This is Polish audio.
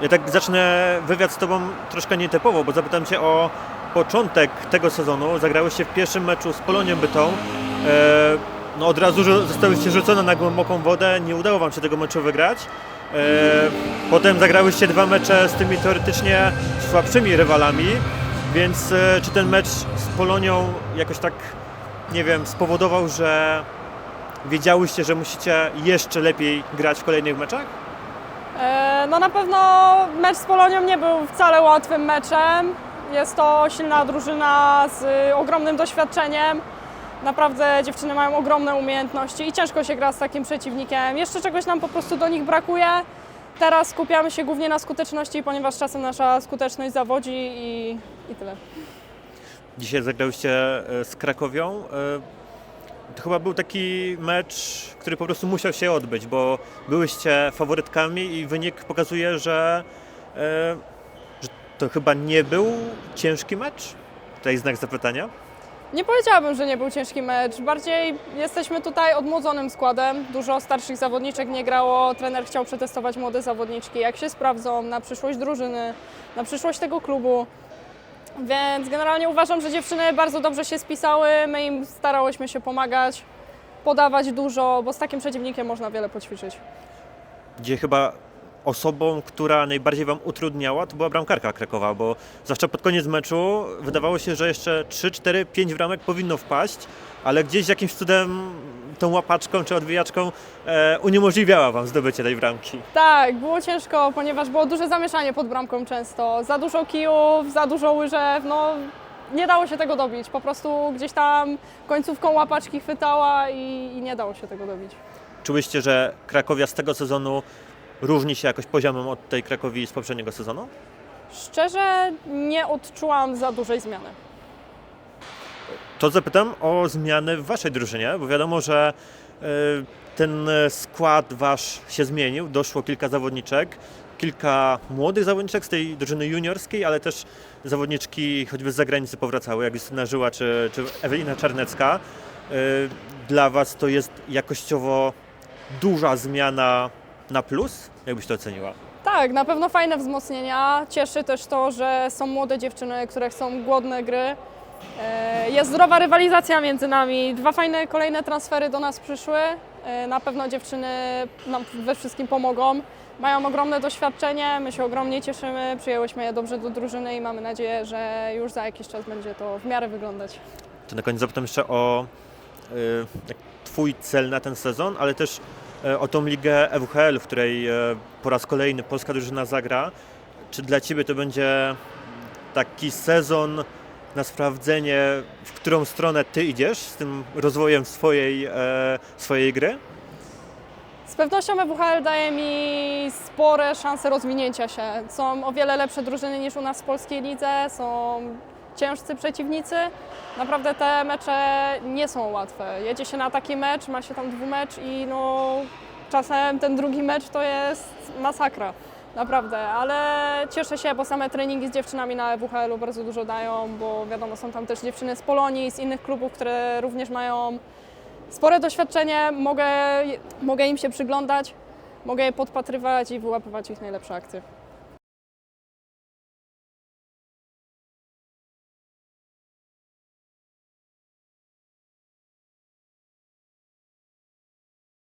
Ja tak zacznę wywiad z Tobą troszkę nietypowo, bo zapytam Cię o początek tego sezonu. Zagrałyście w pierwszym meczu z Polonią Bytą. E, no od razu zostałyście rzucone na głęboką wodę, nie udało Wam się tego meczu wygrać. E, potem zagrałyście dwa mecze z tymi teoretycznie słabszymi rywalami, więc e, czy ten mecz z Polonią jakoś tak, nie wiem, spowodował, że wiedziałyście, że musicie jeszcze lepiej grać w kolejnych meczach? No na pewno mecz z Polonią nie był wcale łatwym meczem. Jest to silna drużyna z y, ogromnym doświadczeniem. Naprawdę dziewczyny mają ogromne umiejętności i ciężko się gra z takim przeciwnikiem. Jeszcze czegoś nam po prostu do nich brakuje. Teraz skupiamy się głównie na skuteczności, ponieważ czasem nasza skuteczność zawodzi i, i tyle. Dzisiaj zagrałyście e, z Krakowią. To chyba był taki mecz, który po prostu musiał się odbyć, bo byłyście faworytkami i wynik pokazuje, że, e, że to chyba nie był ciężki mecz. Tutaj znak zapytania. Nie powiedziałabym, że nie był ciężki mecz. Bardziej jesteśmy tutaj odmłodzonym składem. Dużo starszych zawodniczek nie grało. Trener chciał przetestować młode zawodniczki, jak się sprawdzą na przyszłość drużyny, na przyszłość tego klubu. Więc generalnie uważam, że dziewczyny bardzo dobrze się spisały. My im starałyśmy się pomagać, podawać dużo, bo z takim przeciwnikiem można wiele poćwiczyć. Gdzie chyba osobą, która najbardziej Wam utrudniała, to była bramkarka Krakowa, bo zwłaszcza pod koniec meczu wydawało się, że jeszcze 3, 4, 5 bramek powinno wpaść, ale gdzieś jakimś cudem tą łapaczką czy odbijaczką e, uniemożliwiała Wam zdobycie tej bramki. Tak, było ciężko, ponieważ było duże zamieszanie pod bramką często. Za dużo kijów, za dużo łyżew, no nie dało się tego dobić. Po prostu gdzieś tam końcówką łapaczki chwytała i, i nie dało się tego dobić. Czułyście, że Krakowia z tego sezonu różni się jakoś poziomem od tej Krakowi z poprzedniego sezonu? Szczerze nie odczułam za dużej zmiany. To zapytam o zmiany w Waszej drużynie, bo wiadomo, że e, ten skład Wasz się zmienił, doszło kilka zawodniczek, kilka młodych zawodniczek z tej drużyny juniorskiej, ale też zawodniczki choćby z zagranicy powracały, jak Justyna Żyła czy, czy Ewelina Czarnecka. E, Dla Was to jest jakościowo duża zmiana na plus? Jakbyś to oceniła? Tak, na pewno fajne wzmocnienia. Cieszy też to, że są młode dziewczyny, które chcą głodne gry. E, Jest zdrowa rywalizacja między nami. Dwa fajne kolejne transfery do nas przyszły. E, Na pewno dziewczyny nam we wszystkim pomogą. Mają ogromne doświadczenie, my się ogromnie cieszymy, przyjęłyśmy je dobrze do drużyny i mamy nadzieję, że już za jakiś czas będzie to w miarę wyglądać. To na koniec zapytam jeszcze o y, jak Twój cel na ten sezon, ale też o tą ligę EWHL, w której y, po raz kolejny polska drużyna zagra. Czy dla Ciebie to będzie taki sezon na sprawdzenie, w którą stronę Ty idziesz z tym rozwojem swojej, e, swojej gry? Z pewnością EWHL daje mi spore szanse rozwinięcia się. Są o wiele lepsze drużyny niż u nas w polskiej lidze, są ciężcy przeciwnicy. Naprawdę te mecze nie są łatwe. Jedzie się na taki mecz, ma się tam dwumecz i no, czasem ten drugi mecz to jest masakra. Naprawdę, ale cieszę się, bo same treningi z dziewczynami na EWHL-u bardzo dużo dają, bo wiadomo, są tam też dziewczyny z Polonii, z innych klubów, które również mają spore doświadczenie, mogę, mogę im się przyglądać, mogę je podpatrywać i wyłapywać ich najlepsze akcje.